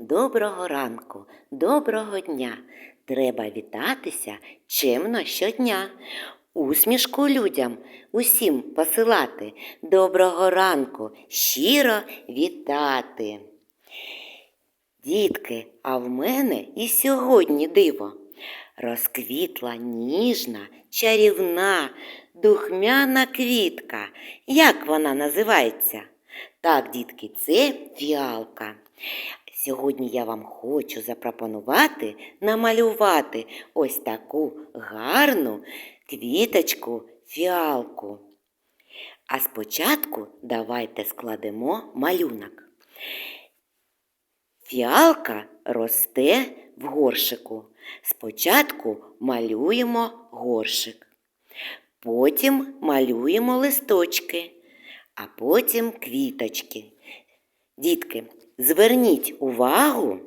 Доброго ранку, доброго дня. Треба вітатися чемно щодня. Усмішку людям усім посилати. Доброго ранку, щиро вітати. Дітки, а в мене і сьогодні диво. Розквітла ніжна, чарівна, духмяна квітка. Як вона називається? Так, дітки, це фіалка. Сьогодні я вам хочу запропонувати намалювати ось таку гарну квіточку фіалку. А спочатку давайте складемо малюнок. Фіалка росте в горшику. Спочатку малюємо горшик, потім малюємо листочки, а потім квіточки. Дітки, зверніть увагу,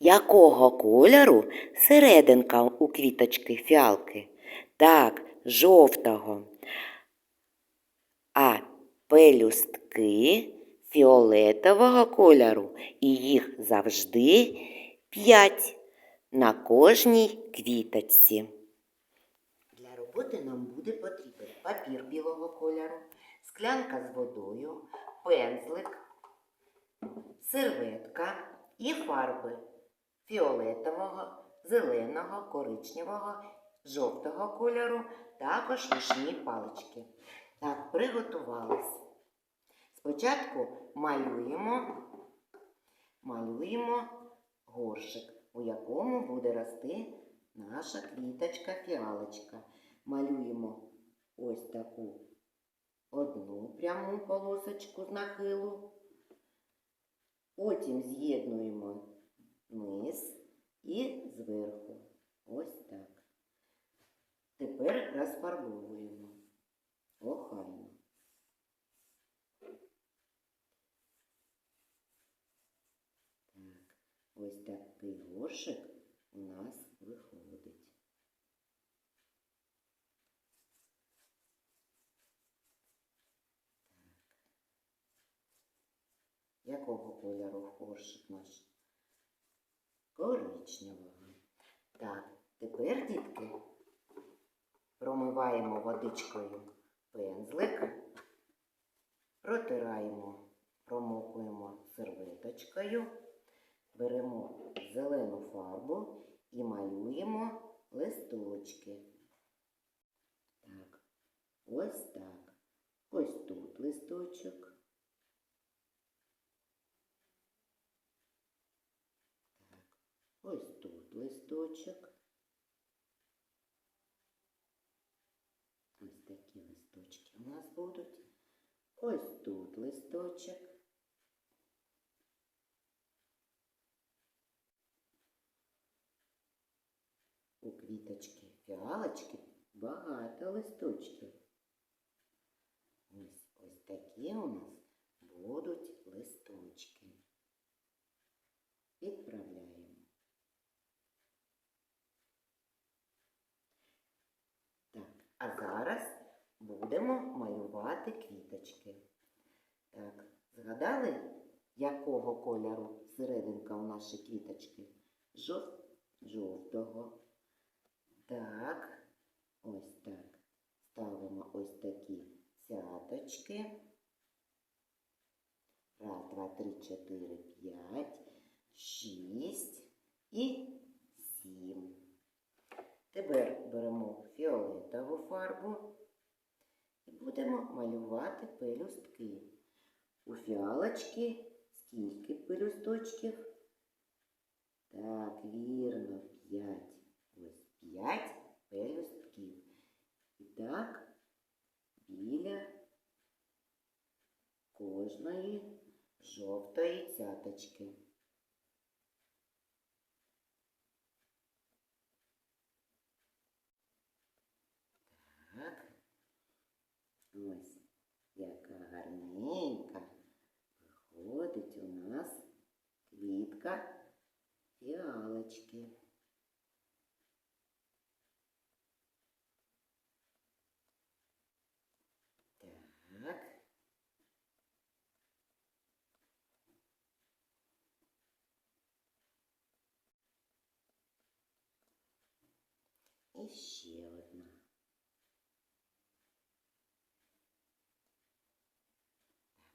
якого кольору серединка у квіточки фіалки. Так, жовтого. А пелюстки фіолетового кольору, і їх завжди п'ять на кожній квіточці. Для роботи нам буде потрібен папір білого кольору, склянка з водою, пензлик, серветка і фарби фіолетового, зеленого, коричневого, жовтого кольору, також рушні палички. Так, приготувались. Спочатку малюємо, малюємо горшик, у якому буде рости наша квіточка фіалочка. Малюємо ось таку одну пряму полосочку з нахилу. Потім з'єднуємо низ і зверху. Ось так. Тепер розфарбовуємо охайно. Так, ось такий горшик у нас виходить. Якого кольору горшик наш? Коричневого. Так, тепер, дітки, промиваємо водичкою пензлик, протираємо, промокуємо серветочкою, беремо зелену фарбу і малюємо листочки. Так, ось так. Ось тут листочок. Так, ось тут листочок. Ось такі листочки у нас будуть. Ось тут листочок. У квіточки фіалочки багато листочків. Ось ось такі у нас будуть листочки. Відправляємо. Так, а зараз будемо малювати квіточки. Так, згадали, якого кольору серединка у нашої квіточки? Жов... Жовтого. Так, ось так. Ставимо ось такі цяточки. Раз, два, три, чотири, п'ять, шість і сім. Тепер беремо фіолетову фарбу і будемо малювати пелюстки. У фіалочки скільки пелюсточків? Так, вірно, п'ять. Ось п'ять пелюстків. І так, біля кожної жовтої цяточки. иголочки. Так. И ще одна.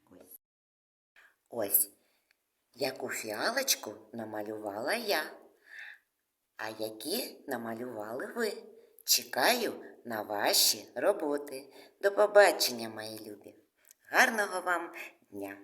Ось. Ось, яку фіалочку намалювала я. А які намалювали ви? Чекаю на ваші роботи. До побачення, мої любі. Гарного вам дня!